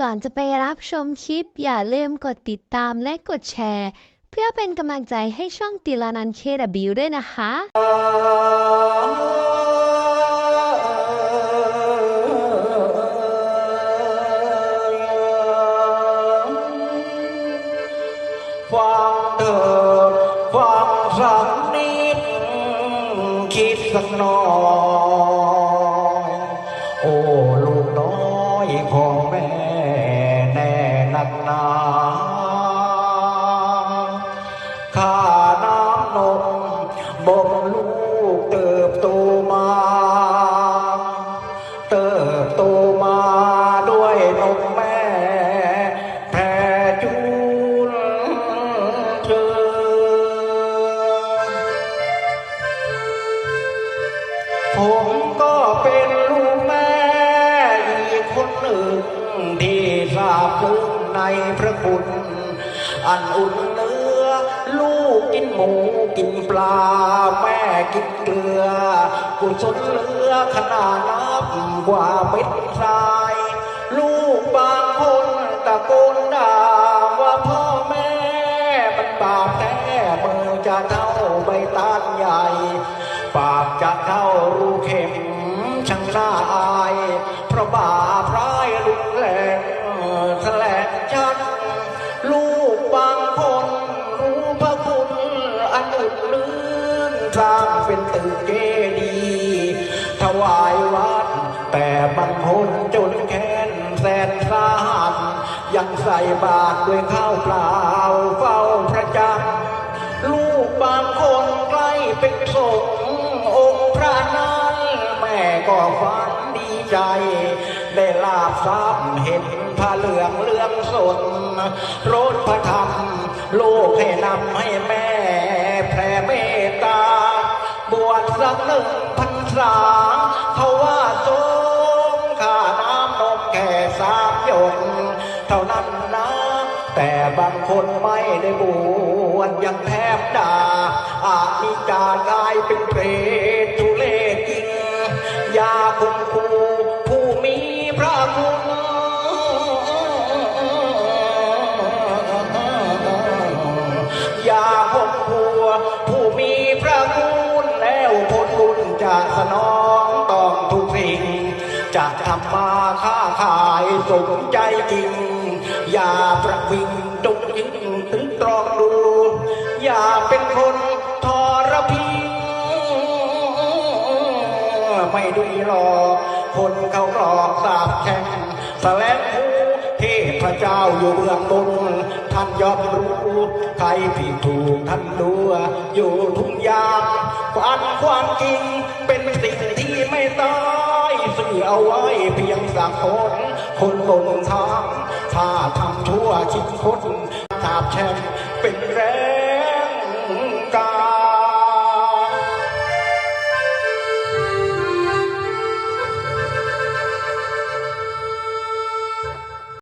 ก่อนจะไปรับชมคลิป อย่าลืมกดติดตามและกดแชร์ เพื่อเป็นกำลังใจให้ช่องติลานันเคดบิวด้วยนะคะ ฟังเถิดฟังสักนิดคิดสักหน่อย ผมก็เป็นลูกแม่อีกคนหนึ่ง ที่ทราบซึ้งในพระคุณ อันอุ่นเนื้อ ลูกกินหมูกินปลา แม่กินเกลือ กุศลเหลือขนาดนับกว่าเม็ดทราย ลูกบางคนตะโกนด่าว่าพ่อแม่มันบาปแท้มือจะเท่าใบตาลใหญ่ ปากจะเท่ารูเข็มช่างน่ายเพราะบาปร้ายลุกแรงแสลงชัดลูกบางคนรู้พระคุณอันอึดลื้นสร้างเป็นตึกเจดีถวายวัด แต่บางคนจนแค้นแสนสาหัสยังใส่บาตรด้วยข้าวเปล่าเฝ้าพระจันทร์ลูกบางคนใกล้เป็นสง ก็ฝันดีใจ ได้ลาบทรัพย์เห็นผ้าเหลืองเลื่อมสนรถพระธรรมลูกให้นำให้แม่แผ่เมตตา บวชสักหนึ่งพรรษาเขาว่าสงค่าน้ำนมแค่สามหยดเท่านั้นนะ แต่บางคนไม่ได้บวชยังแทบด่าอาจมีจากลายเป็นเปรตทุเล สนองต้องทุกสิ่ง จะทำมาค้าขายสมใจจริง อย่าประวิงจงยึงถึงตรองดู อย่าเป็นคนทรพีไม่ดีหรอกคนเขาหลอกสาบแช่งแสลงหูเทพ เจ้าอยู่เบื้องบนท่านยอมรู้ใครผิดถูกท่านดูอยู่ทุกอย่างความความจริงเป็นสิ่งที่ไม่ตายสื่อเอาไว้เพียงสักคนคนลงทางถ้าทำชั่วชิงคนสาบแช่งเป็นแรง